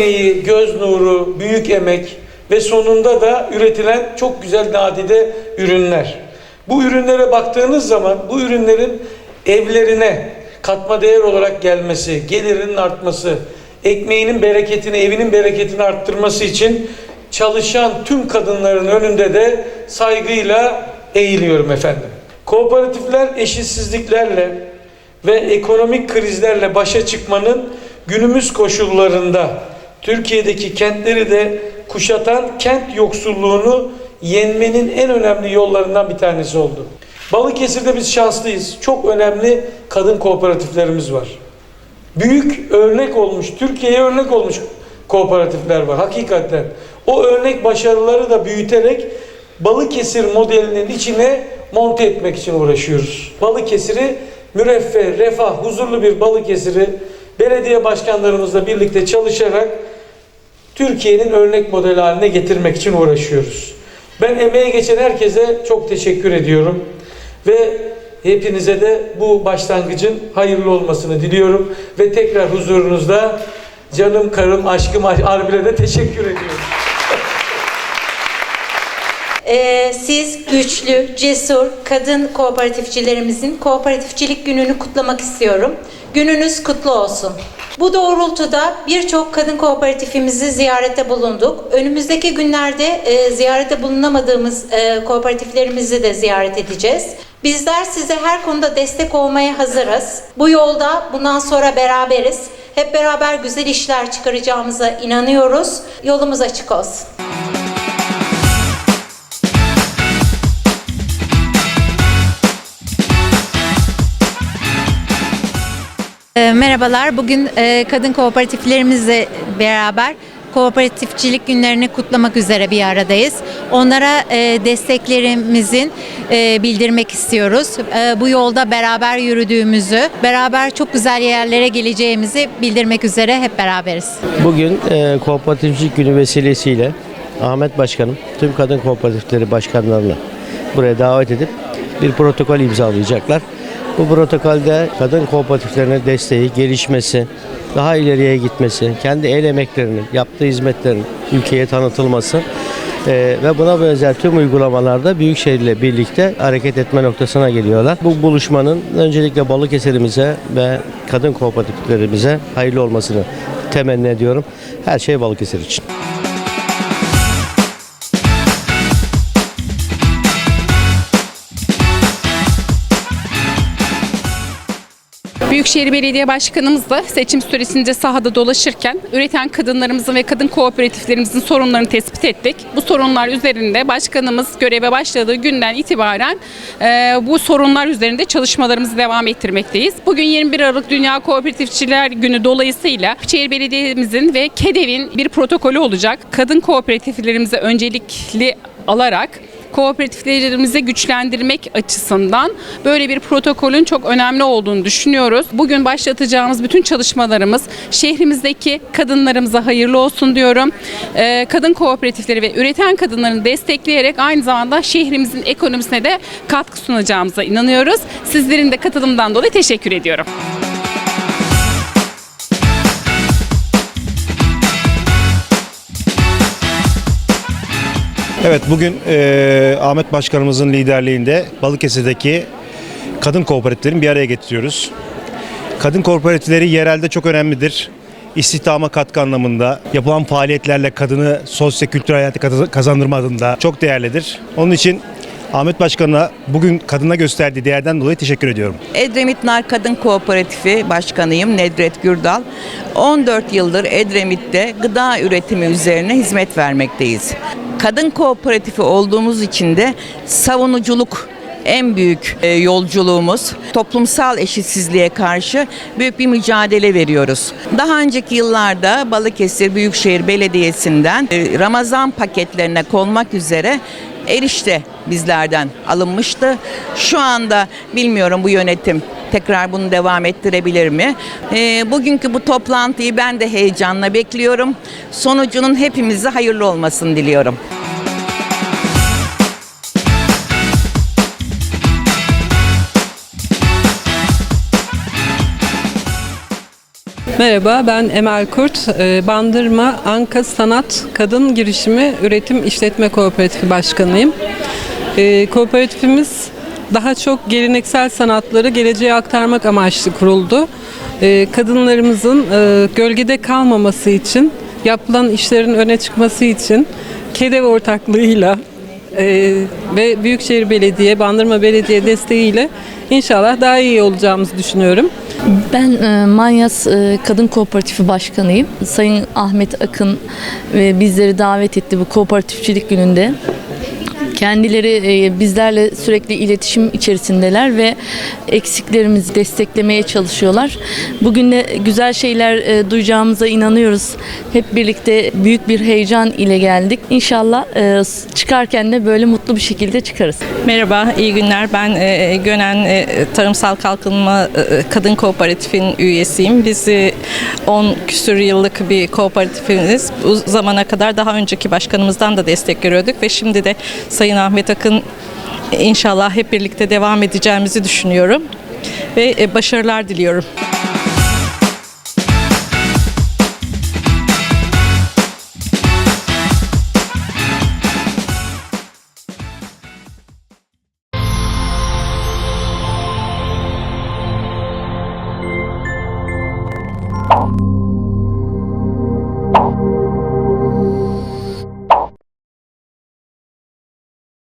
emeği, göz nuru, büyük emek ve sonunda da üretilen çok güzel nadide ürünler. Bu ürünlere baktığınız zaman bu ürünlerin evlerine katma değer olarak gelmesi, gelirinin artması, ekmeğinin bereketini, evinin bereketini arttırması için çalışan tüm kadınların önünde de saygıyla eğiliyorum efendim. Kooperatifler eşitsizliklerle ve ekonomik krizlerle başa çıkmanın günümüz koşullarında Türkiye'deki kentleri de kuşatan kent yoksulluğunu yenmenin en önemli yollarından bir tanesi oldu. Balıkesir'de biz şanslıyız. Çok önemli kadın kooperatiflerimiz var. Büyük örnek olmuş, Türkiye'ye örnek olmuş kooperatifler var hakikaten. O örnek başarıları da büyüterek Balıkesir modelinin içine monte etmek için uğraşıyoruz. Balıkesir'i müreffeh, refah, huzurlu bir Balıkesir'i belediye başkanlarımızla birlikte çalışarak Türkiye'nin örnek modeli haline getirmek için uğraşıyoruz. Ben emeğe geçen herkese çok teşekkür ediyorum. Ve hepinize de bu başlangıcın hayırlı olmasını diliyorum. Ve tekrar huzurunuzda canım, karım, aşkım Arbil'e de teşekkür ediyorum. Ee, siz güçlü, cesur kadın kooperatifçilerimizin kooperatifçilik gününü kutlamak istiyorum. Gününüz kutlu olsun. Bu doğrultuda birçok kadın kooperatifimizi ziyarette bulunduk. Önümüzdeki günlerde e, ziyarete bulunamadığımız e, kooperatiflerimizi de ziyaret edeceğiz. Bizler size her konuda destek olmaya hazırız. Bu yolda bundan sonra beraberiz. Hep beraber güzel işler çıkaracağımıza inanıyoruz. Yolumuz açık olsun. Merhabalar. Bugün e, kadın kooperatiflerimizle beraber kooperatifçilik günlerini kutlamak üzere bir aradayız. Onlara e, desteklerimizin e, bildirmek istiyoruz. Bu yolda beraber yürüdüğümüzü, beraber çok güzel yerlere geleceğimizi bildirmek üzere hep beraberiz. Bugün kooperatifçilik günü vesilesiyle Ahmet Başkanım tüm kadın kooperatifleri başkanlarını buraya davet edip bir protokol imzalayacaklar. Bu protokolde kadın kooperatiflerine desteği, gelişmesi, daha ileriye gitmesi, kendi el emeklerinin, yaptığı hizmetlerin ülkeye tanıtılması e, ve buna benzer tüm uygulamalarda Büyükşehir ile birlikte hareket etme noktasına geliyorlar. Bu buluşmanın öncelikle Balıkesir'imize ve kadın kooperatiflerimize hayırlı olmasını temenni ediyorum. Her şey Balıkesir için. Büyükşehir Belediye Başkanımızla seçim süresince sahada dolaşırken üreten kadınlarımızın ve kadın kooperatiflerimizin sorunlarını tespit ettik. Bu sorunlar üzerinde başkanımız göreve başladığı günden itibaren e, bu sorunlar üzerinde çalışmalarımızı devam ettirmekteyiz. Bugün 21 Aralık Dünya Kooperatifçiler Günü dolayısıyla Büyükşehir Belediye'mizin ve KEDEV'in bir protokolü olacak. Kadın kooperatiflerimize öncelikli alarak kooperatiflerimizi güçlendirmek açısından böyle bir protokolün çok önemli olduğunu düşünüyoruz. Bugün başlatacağımız bütün çalışmalarımız şehrimizdeki kadınlarımıza hayırlı olsun diyorum. Ee, kadın kooperatifleri ve üreten kadınlarını destekleyerek aynı zamanda şehrimizin ekonomisine de katkı sunacağımıza inanıyoruz. Sizlerin de katılımdan dolayı teşekkür ediyorum. Evet bugün eee, Ahmet Başkanımızın liderliğinde Balıkesir'deki kadın kooperatiflerini bir araya getiriyoruz. Kadın kooperatifleri yerelde çok önemlidir. İstihdama katkı anlamında, yapılan faaliyetlerle kadını sosyo-kültürel hayata kaz- kazandırma adında çok değerlidir. Onun için Ahmet Başkan'a bugün kadına gösterdiği değerden dolayı teşekkür ediyorum. Edremit Nar Kadın Kooperatifi Başkanıyım Nedret Gürdal. 14 yıldır Edremit'te gıda üretimi üzerine hizmet vermekteyiz. Kadın kooperatifi olduğumuz için de savunuculuk en büyük e, yolculuğumuz. Toplumsal eşitsizliğe karşı büyük bir mücadele veriyoruz. Daha önceki yıllarda Balıkesir Büyükşehir Belediyesi'nden e, Ramazan paketlerine konmak üzere erişte bizlerden alınmıştı. Şu anda bilmiyorum bu yönetim tekrar bunu devam ettirebilir mi? E, bugünkü bu toplantıyı ben de heyecanla bekliyorum. Sonucunun hepimize hayırlı olmasını diliyorum. Merhaba, ben Emel Kurt. Ee, Bandırma Anka Sanat Kadın Girişimi Üretim İşletme Kooperatifi Başkanıyım. Ee, Kooperatifimiz daha çok geleneksel sanatları geleceğe aktarmak amaçlı kuruldu. Ee, Kadınlarımızın e, gölgede kalmaması için, yapılan işlerin öne çıkması için KEDEV ortaklığıyla e, ve Büyükşehir Belediye, Bandırma Belediye desteğiyle inşallah daha iyi olacağımızı düşünüyorum. Ben e, Manyas e, Kadın Kooperatifi Başkanıyım. Sayın Ahmet Akın e, bizleri davet etti bu kooperatifçilik gününde. Kendileri e, bizlerle sürekli iletişim içerisindeler ve eksiklerimizi desteklemeye çalışıyorlar. Bugün de güzel şeyler e, duyacağımıza inanıyoruz. Hep birlikte büyük bir heyecan ile geldik. İnşallah e, çıkarken de böyle mutlu bir şekilde çıkarız. Merhaba, iyi günler. Ben e, Gönen Tarımsal Kalkınma Kadın Kooperatif'in üyesiyim. Biz e, 10 küsür yıllık bir kooperatifimiz. Bu zamana kadar daha önceki başkanımızdan da destek görüyorduk ve şimdi de Sayın Sayın Ahmet Akın inşallah hep birlikte devam edeceğimizi düşünüyorum ve e, başarılar diliyorum. Thank